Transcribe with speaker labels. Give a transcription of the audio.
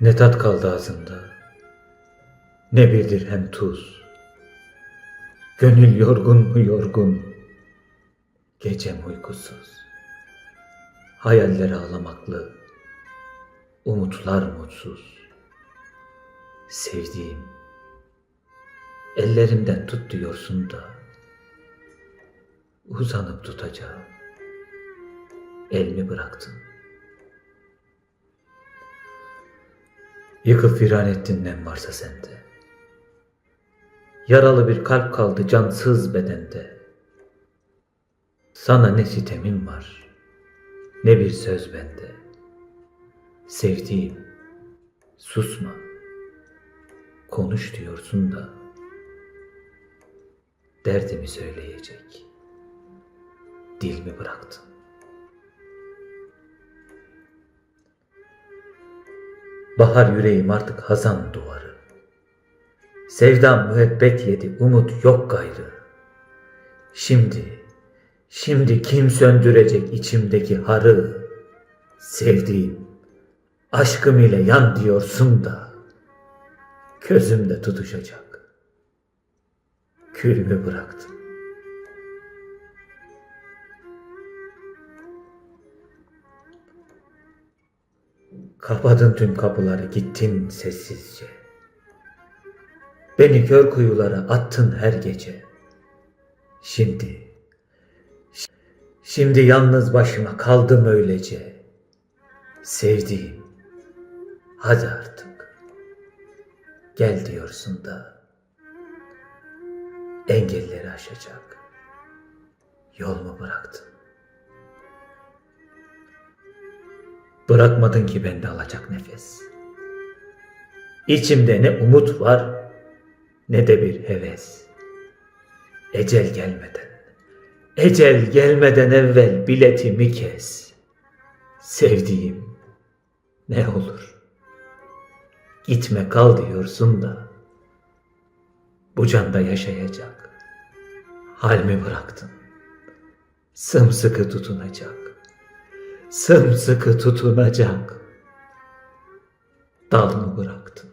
Speaker 1: Ne tat kaldı ağzımda, ne bir dirhem tuz. Gönül yorgun mu yorgun, gecem uykusuz. Hayaller ağlamaklı, umutlar mutsuz. Sevdiğim, ellerimden tut diyorsun da, uzanıp tutacağım. El mi bıraktın? Yıkıp viran ettin nem varsa sende. Yaralı bir kalp kaldı cansız bedende. Sana ne sitemim var, ne bir söz bende. Sevdiğim, susma, konuş diyorsun da, derdimi söyleyecek, dil mi bıraktın? Bahar yüreğim artık hazan duvarı. Sevdam müebbet yedi, umut yok gayrı. Şimdi, şimdi kim söndürecek içimdeki harı? Sevdiğim, aşkım ile yan diyorsun da, gözümde tutuşacak. Külümü bıraktım. Kapadın tüm kapıları gittin sessizce. Beni kör kuyulara attın her gece. Şimdi, şimdi yalnız başıma kaldım öylece. Sevdiğim, hadi artık. Gel diyorsun da, engelleri aşacak. Yol mu bıraktın? Bırakmadın ki bende alacak nefes. İçimde ne umut var ne de bir heves. Ecel gelmeden, ecel gelmeden evvel biletimi kes. Sevdiğim ne olur. Gitme kal diyorsun da bu canda yaşayacak. Hal mi bıraktın? Sımsıkı tutunacak sımsıkı tutunacak dal mı bıraktın?